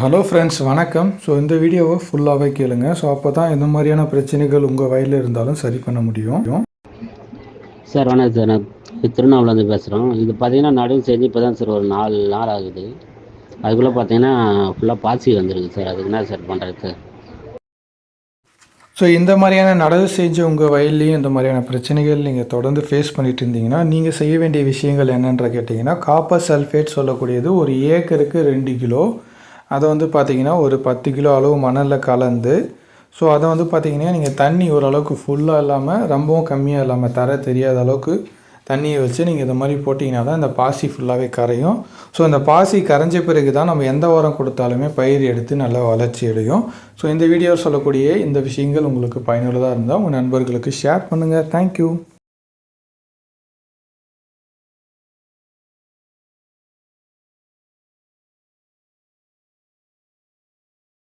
Hello friends வணக்கம். So இந்த வீடியோவை ஃபுல்லாகவே கேளுங்க. ஸோ அப்போ தான் எந்த மாதிரியான பிரச்சனைகள் உங்கள் வயலில் இருந்தாலும் சரி பண்ண முடியும். சார் வணக்கம் சார் நான் திருவண்ணாமலேருந்து பேசுகிறோம் இது பார்த்தீங்கன்னா நடுவு செஞ்சு இப்போ தான் சார் ஒரு நாலு நாள் ஆகுது. அதுக்குள்ளே பார்த்தீங்கன்னா ஃபுல்லாக பாசி வந்துருக்கு சார் அதுக்கு என்ன சார் பண்ணுறது சார் ஸோ இந்த மாதிரியான நடவு செஞ்சு உங்கள் வயல்லையும் இந்த மாதிரியான பிரச்சனைகள் நீங்கள் தொடர்ந்து ஃபேஸ் பண்ணிட்டு இருந்தீங்கன்னா நீங்கள் செய்ய வேண்டிய விஷயங்கள் என்னன்ற கேட்டிங்கன்னா காப்பர் சல்ஃபேட் சொல்லக்கூடியது ஒரு ஏக்கருக்கு ரெண்டு கிலோ. அதை வந்து பார்த்தீங்கன்னா ஒரு பத்து கிலோ அளவு மணலில் கலந்து ஸோ அதை வந்து பார்த்தீங்கன்னா நீங்கள் தண்ணி ஓரளவுக்கு ஃபுல்லாக இல்லாமல் ரொம்பவும் கம்மியாக இல்லாமல் தர தெரியாத அளவுக்கு தண்ணியை வச்சு நீங்கள் இந்த மாதிரி போட்டிங்கன்னா தான் இந்த பாசி ஃபுல்லாகவே கரையும். ஸோ இந்த பாசி கரைஞ்ச பிறகு தான் நம்ம எந்த உரம் கொடுத்தாலுமே பயிர் எடுத்து நல்லா வளர்ச்சி அடையும். ஸோ இந்த வீடியோ சொல்லக்கூடிய இந்த விஷயங்கள் உங்களுக்கு பயனுள்ளதாக இருந்தால் உங்கள் நண்பர்களுக்கு ஷேர் பண்ணுங்கள் தேங்க்யூ